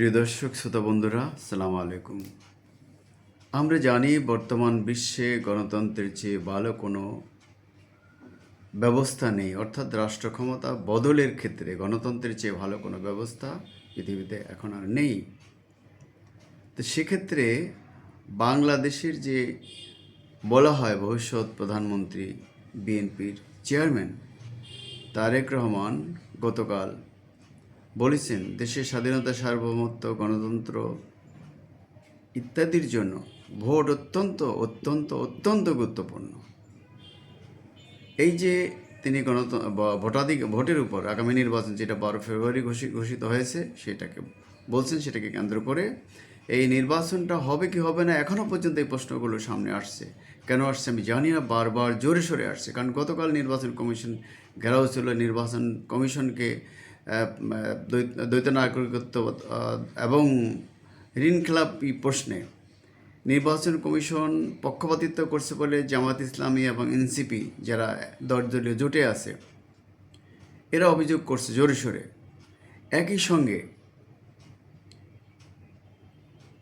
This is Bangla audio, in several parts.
প্রিয় দর্শক, শ্রোতা বন্ধুরা সালাম আলাইকুম। আমরা জানি বর্তমান বিশ্বে গণতন্ত্রের চেয়ে ভালো কোনো ব্যবস্থা নেই, অর্থাৎ রাষ্ট্র ক্ষমতা বদলের ক্ষেত্রে গণতন্ত্রের চেয়ে ভালো কোনো ব্যবস্থা পৃথিবীতে এখন আর নেই। তো সেক্ষেত্রে বাংলাদেশের যে বলা হয় ভবিষ্যৎ প্রধানমন্ত্রী, বিএনপির চেয়ারম্যান, তারেক রহমান গতকাল বলেছেন, দেশের স্বাধীনতা, সার্বভৌমত্ব, গণতন্ত্র ইত্যাদির জন্য ভোট অত্যন্ত অত্যন্ত অত্যন্ত গুরুত্বপূর্ণ। এই যে তিনি গণত ভোটাধিক, ভোটের উপর আগামী নির্বাচন যেটা বারো ফেব্রুয়ারি ঘোষি- ঘোষিত হয়েছে, সেটাকে বলছেন, সেটাকে কেন্দ্র করে এই নির্বাচনটা হবে কি হবে না এখনও পর্যন্ত এই প্রশ্নগুলো সামনে আসছে। কেন আসছে আমি জানি না, বারবার জোরে সোরে আসছে। কারণ গতকাল নির্বাচন কমিশন ঘেরাও ছিল, নির্বাচন কমিশনকে দ্বৈত- নাগরিকত্ব এবং ঋণ খেলাপি প্রশ্নে নির্বাচন কমিশন পক্ষপাতিত্ব করছে বলে জামাত ইসলামী এবং এনসিপি, যারা দলদলীয় জোটে আছে, এরা অভিযোগ করছে জোরে সোরে। একই সঙ্গে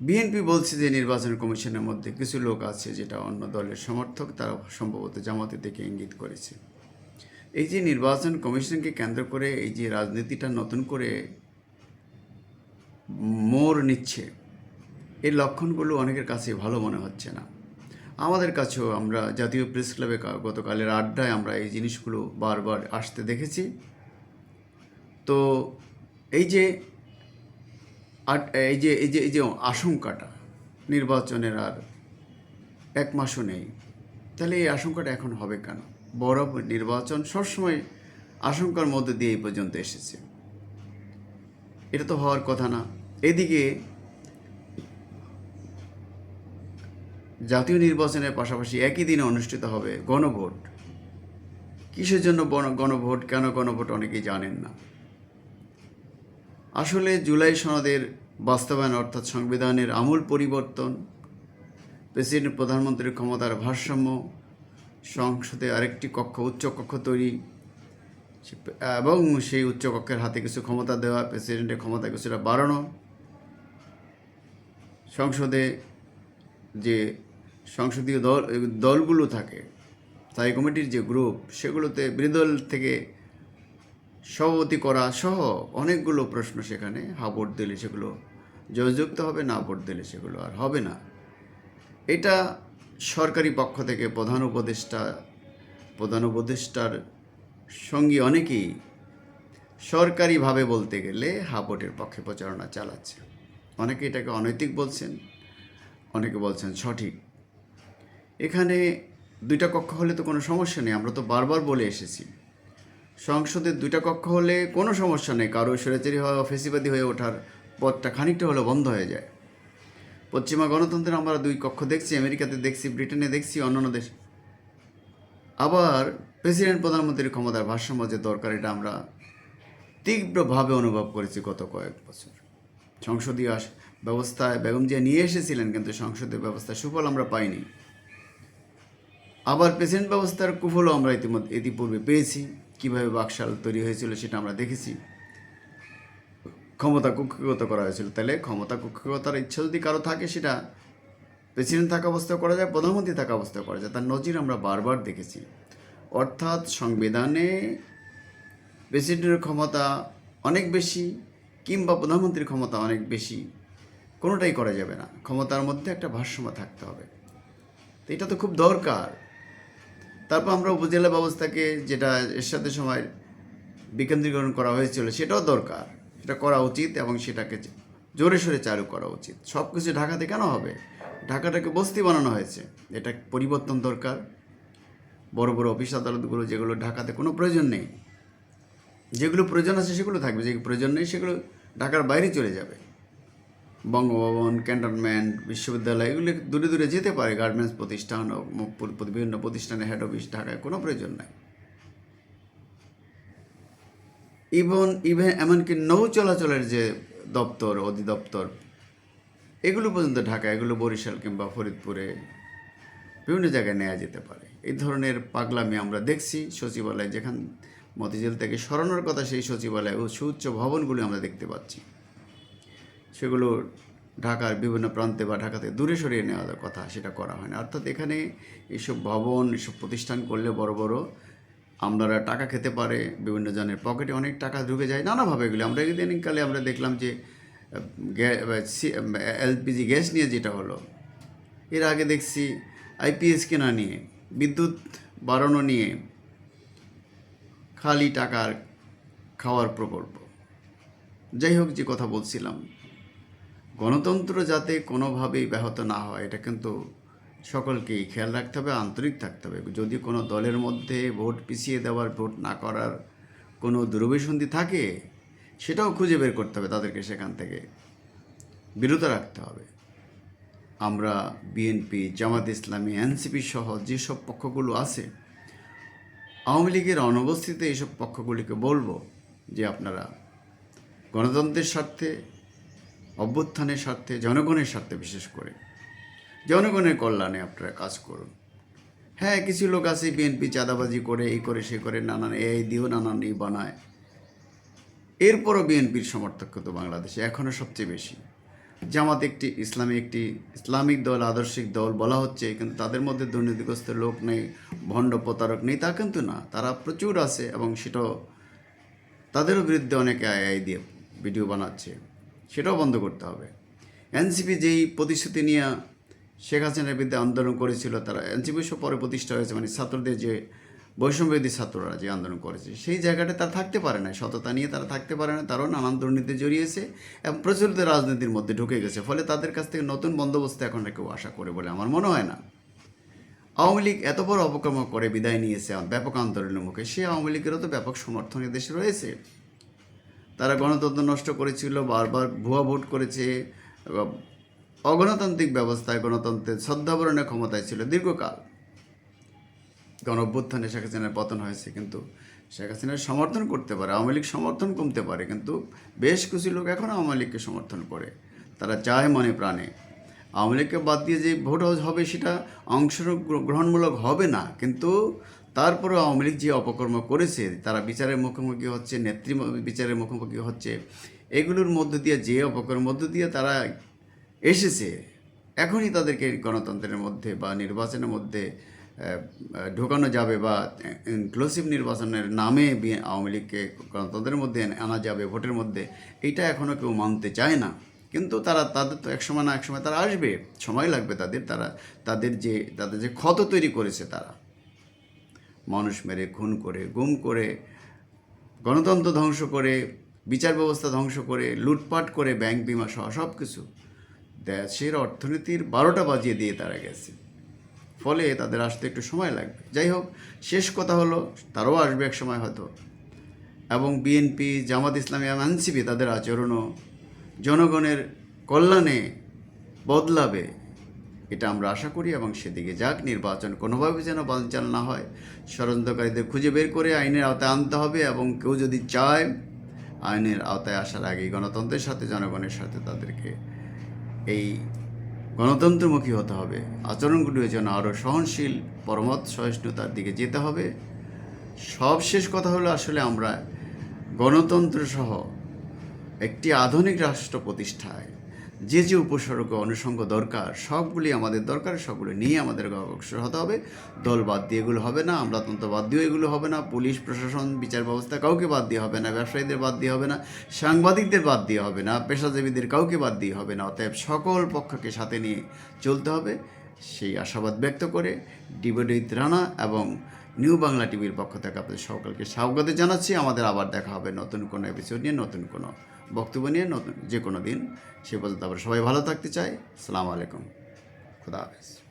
বিএনপি বলছে যে নির্বাচন কমিশনের মধ্যে কিছু লোক আছে যেটা অন্য দলের সমর্থক, তারা সম্ভবত জামাতের দিকে ইঙ্গিত করেছে। এই যে নির্বাচন কমিশনকে কেন্দ্র করে এই যে রাজনীতিটা নতুন করে মোড় নিচ্ছে এই লক্ষণগুলো অনেকের কাছে ভালো মনে হচ্ছে না। আমাদের কাছেও আমরা জাতীয় প্রেস ক্লাবে গতকালের আড্ডায় আমরা এই জিনিসগুলো বারবার আসতে দেখেছি। তো এই যে এই যে এই যে এই যে আশঙ্কাটা নির্বাচনের আর এক মাসও নেই, তাহলে এই আশঙ্কাটা এখন হবে কেন? বড় নির্বাচন সবসময় আশঙ্কার মধ্যে দিয়ে এই পর্যন্ত এসেছে। এটা তো হওয়ার কথা না। এদিকে জাতীয় নির্বাচনের পাশাপাশি একই দিনে অনুষ্ঠিত হবে গণভোট। কিসের জন্য গণভোট, কেন গণভোট অনেকেই জানেন না। আসলে জুলাই সনদের বাস্তবায়ন অর্থাৎ সংবিধানের আমূল পরিবর্তন, প্রেসিডেন্ট, প্রধানমন্ত্রীর ক্ষমতার ভারসাম্য সংসদে আরেকটি কক্ষ, উচ্চ কক্ষ তৈরি। এবং সেই উচ্চ কক্ষের হাতে কিছু ক্ষমতা দেওয়া, প্রেসিডেন্টের ক্ষমতা কিছুটা বাড়ানো। সংসদে যে সংসদীয় দল, দলগুলো থাকে, স্থায়ী কমিটির যে গ্রুপ, সেগুলোতে বিরোধী থেকে সভাপতি করা সহ অনেকগুলো প্রশ্ন সেখানে, হা ভোট দিলে সেগুলো জয়যুক্ত হবে, না ভোট দিলে সেগুলো আর হবে না। এটা সরকারি পক্ষ থেকে প্রধান উপদেষ্টা, প্রধান উপদেষ্টার সঙ্গী অনেকেই সরকারিভাবে বলতে গেলে হাবটের পক্ষে প্রচারণা চালাচ্ছে। অনেকে এটাকে অনৈতিক বলছেন, অনেকে বলছেন সঠিক। এখানে দুইটা কক্ষ হলে তো কোনো সমস্যা নেই, আমরা তো বারবার বলে এসেছি। সংসদের দুইটা কক্ষ হলে কোনো সমস্যা নেই, কারও স্বৈরাচারী হওয়া, ফেসিবাদী হয়ে ওঠার পথটা খানিকটা হলে বন্ধ হয়ে যায়। পশ্চিমা গণতন্ত্রে আমরা দুই কক্ষ দেখছি, আমেরিকাতে দেখছি, ব্রিটেনে দেখছি, অন্যান্য দেশ। আবার প্রেসিডেন্ট, প্রধানমন্ত্রীর ক্ষমতার ভারসাম্য যে দরকার, এটা আমরা তীব্রভাবে অনুভব করেছি গত কয়েক বছর। সংসদীয় ব্যবস্থায় বেগম জিয়া নিয়ে এসেছিলেন, কিন্তু সংসদীয় ব্যবস্থার সুফল আমরা পাইনি। আবার প্রেসিডেন্ট ব্যবস্থার কুফলও আমরা ইতিমধ্যে ইতিপূর্বে পেয়েছি। কীভাবে বাকশাল তৈরি হয়েছিল সেটা আমরা দেখেছি। ক্ষমতা কুক্ষিগত করা হয়েছিল। তাহলে ক্ষমতা কুক্ষিগতার ইচ্ছা যদি কারও থাকে, সেটা প্রেসিডেন্ট থাকা অবস্থায় করা যায়, প্রধানমন্ত্রী থাকা অবস্থায় করা যায়। তার নজির আমরা বারবার দেখেছি। অর্থাৎ সংবিধানে প্রেসিডেন্টের ক্ষমতা অনেক বেশি কিংবা প্রধানমন্ত্রীর ক্ষমতা অনেক বেশি, কোনোটাই করা যাবে না। ক্ষমতার মধ্যে একটা ভারসাম্য থাকতে হবে। তো এটা তো খুব দরকার। তারপর আমরা উপজেলা ব্যবস্থাকে যেটা এর সাথে সময় বিকেন্দ্রীকরণ করা হয়েছিল, সেটাও দরকার। সেটা করা উচিত এবং সেটাকে জোরে সোরে চালু করা উচিত। সব কিছু ঢাকাতে কেন হবে? ঢাকাটাকে বস্তি বানানো হয়েছে। এটা পরিবর্তন দরকার। বড় বড় অফিস আদালতগুলো যেগুলো ঢাকাতে কোনো প্রয়োজন নেই। যেগুলো প্রয়োজন আছে সেগুলো থাকবে। যে প্রয়োজন নেই সেগুলো ঢাকার বাইরে চলে যাবে। বঙ্গভবন, ক্যান্টনমেন্ট, বিশ্ববিদ্যালয় এগুলো দূরে দূরে যেতে পারে। গার্মেন্টস প্রতিষ্ঠান বিভিন্ন প্রতিষ্ঠানের হেড অফিস ঢাকায় কোনো প্রয়োজন নাই। ইভন ইভেন এমনকি নৌ চলাচলের যে দপ্তর, অধিদপ্তর, এগুলো পর্যন্ত ঢাকা, এগুলো বরিশাল কিংবা ফরিদপুরে বিভিন্ন জায়গায় নেওয়া যেতে পারে। এই ধরনের পাগলামি আমরা দেখছি সচিবালয়, যেখান মতিঝিল থেকে সরানোর কথা সেই সচিবালয় ও সুউচ্চ ভবনগুলি আমরা দেখতে পাচ্ছি। সেগুলো ঢাকার বিভিন্ন প্রান্তে বা ঢাকাতে দূরে সরিয়ে নেওয়ার কথা সেটা করা হয় না। অর্থাৎ এখানে এইসব ভবন, এসব প্রতিষ্ঠান করলে বড় বড় আমলারা টাকা খেতে পারে, বিভিন্ন জনের পকেটে অনেক টাকা ঢুকে যায়, নানাভাবে এগুলি। আমরা ইদানিংকালে আমরা দেখলাম যে এলপিজি গ্যাস নিয়ে যেটা হলো, এর আগে দেখছি আইপিএস কেনা নিয়ে, বিদ্যুৎ বাড়ানো নিয়ে খালি টাকার খাওয়ার প্রকল্প। যাই হোক, যে কথা বলছিলাম, গণতন্ত্র যাতে কোনোভাবেই ব্যাহত না হয়, এটা কিন্তু সকলকেই খেয়াল রাখতে হবে, আন্তরিক থাকতে হবে। যদি কোনো দলের মধ্যে ভোট পিছিয়ে দেওয়ার, ভোট না করার কোনো দুরভিসন্ধি থাকে, সেটাও খুঁজে বের করতে হবে তাদেরকে সেখান থেকে। বিরত রাখতে হবে। আমরা বিএনপি জামাত ইসলামী এনসিপি সহ যেসব পক্ষগুলো আছে, আওয়ামী লীগের অনুপস্থিতিতে এইসব পক্ষগুলিকে বলব যে আপনারা গণতন্ত্রের স্বার্থে, অভ্যুত্থানের স্বার্থে, জনগণের স্বার্থে বিশেষ করে জনগণের কল্যাণে আপনারা কাজ করুন। হ্যাঁ কিছু লোক আছে বিএনপি চাঁদাবাজি করে, এই করে, সে করে, নানান এই দিয়েও নানান ই বানায়। এরপরও বিএনপির সমর্থক তো বাংলাদেশে এখনও সবচেয়ে বেশি। জামাত একটি ইসলামী, একটি ইসলামিক দল, আদর্শিক দল বলা হচ্ছে, কিন্তু তাদের মধ্যে দুর্নীতিগ্রস্ত লোক নেই, ভণ্ড প্রতারক নেই, তা কিন্তু না। তারা প্রচুর আছে এবং সেটাও তাদেরও বিরুদ্ধে অনেকে আয় দিয়ে ভিডিও বানাচ্ছে, সেটাও বন্ধ করতে হবে। এনসিপি যেই প্রতিশ্রুতি নিয়ে শেখ হাসিনার বিরুদ্ধে আন্দোলন করেছিল তারা। এনসিপি পরে প্রতিষ্ঠা হয়েছে মানে ছাত্রদের যে বৈষম্যবিধি ছাত্ররা যে আন্দোলন করেছে, সেই জায়গাটা তারা থাকতে পারে না সততা নিয়ে তারা থাকতে পারে না তারাও নানান দুর্নীতি জড়িয়েছে এবং প্রচলিত রাজনীতির মধ্যে ঢুকে গেছে। ফলে তাদের কাছ থেকে নতুন বন্দোবস্ত এখন কেউ আশা করে বলে আমার মনে হয় না। আওয়ামী লীগ এত বড় অপকর্ম করে বিদায় নিয়েছে, ব্যাপক আন্দোলনের মুখে, সে আওয়ামী লীগেরও তো ব্যাপক সমর্থন দেশে রয়েছে। তারা গণতন্ত্র নষ্ট করেছিল, বারবার ভুয়া ভোট করেছে অগণতান্ত্রিক ব্যবস্থায় গণতন্ত্রের শ্রদ্ধাবরণের ক্ষমতায় ছিল দীর্ঘকাল। গণ অভ্যুত্থানে শেখ হাসিনার পতন হয়েছে, কিন্তু শেখ হাসিনার সমর্থন করতে পারে, আওয়ামী লীগ সমর্থন কমতে পারে, কিন্তু বেশ কিছু লোক এখন আওয়ামী লীগকে সমর্থন করে। তারা চায় মনে প্রাণে। আওয়ামী লীগকে বাদ দিয়ে যে ভোট হবে সেটা অংশগ্রহণমূলক হবে না, কিন্তু তারপরেও আওয়ামী লীগ যে অপকর্ম করেছে, তারা বিচারের মুখোমুখি হচ্ছে, নেত্রী বিচারের মুখোমুখি হচ্ছে, এগুলোর মধ্য দিয়ে, যে অপকর্মের মধ্য দিয়ে তারা এসেছে। এখনই তাদেরকে গণতন্ত্রের মধ্যে বা নির্বাচনের মধ্যে ঢোকানো যাবে বা ইনক্লুসিভ নির্বাচনের নামে আওয়ামী লীগকে গণতন্ত্রের মধ্যে আনা যাবে, ভোটের মধ্যে এইটা এখনও কেউ মানতে চায় না। কিন্তু তারা, তাদের তো একসময় না একসময় তারা আসবে, সময় লাগবে তাদের, তারা, তাদের যে তাদের যে ক্ষত তৈরি করেছে তারা। মানুষ মেরে, খুন করে, গুম করে, গণতন্ত্র ধ্বংস করে, বিচার ব্যবস্থা ধ্বংস করে, লুটপাট করে, ব্যাংক বিমা সহ সব কিছু দেশের অর্থনীতির বারোটা বাজিয়ে দিয়ে তারা গেছে। ফলে তাদের আসতে একটু সময় লাগবে। যাই হোক, শেষ কথা হলো, তারাও আসবে এক সময় হয়তো। এবং বিএনপি, জামাত ইসলামী এবং এনসিপি তাদের আচরণও জনগণের কল্যাণে বদলাবে, এটা আমরা আশা করি এবং সেদিকে যাক, নির্বাচন কোনোভাবে যেন বানচাল না হয়। ষড়যন্ত্রকারীদের খুঁজে বের করে আইনের আওতায় আনতে হবে এবং কেউ যদি চায়, আইনের আওতায় আসার আগে গণতন্ত্রের সাথে, জনগণের সাথে তাদেরকে এই গণতন্ত্রমুখী হতে হবে। আচরণগুলিও যেন আরও সহনশীল পরমত সহিষ্ণুতার দিকে যেতে হবে। সবশেষ কথা হলো আসলে আমরা গণতন্ত্র সহ একটি আধুনিক রাষ্ট্র প্রতিষ্ঠায়। যে যে উপসর্গ, অনুষঙ্গ দরকার, সবগুলি আমাদের দরকার, সবগুলো নিয়ে আমাদের অগ্রসর হতে হবে। দল বাদ দিয়ে এগুলো হবে না, আমলাতন্ত্র বাদ দিয়েও এগুলো হবে না, পুলিশ, প্রশাসন, বিচার ব্যবস্থা কাউকে বাদ দিয়ে হবে না, ব্যবসায়ীদের বাদ দিয়ে হবে না, সাংবাদিকদের বাদ দিয়ে হবে না, পেশাজীবীদের কাউকে বাদ দিয়ে হবে না। অতএব সকল পক্ষকে সাথে নিয়ে চলতে হবে। সেই আশাবাদ ব্যক্ত করে ডিবেডিত রানা এবং নিউ বাংলা টিভির পক্ষ থেকে আপনাদের সকলকে স্বাগত জানাচ্ছি। আমাদের আবার দেখা হবে নতুন কোনো এপিসোড নিয়ে, নতুন কোনো বক্তব্য নিয়ে নতুন যে কোনো দিন। সে পর্যন্ত তারপরে সবাই ভালো থাকতে চাই সালাম আলাইকুম। খুদা হাফেজ।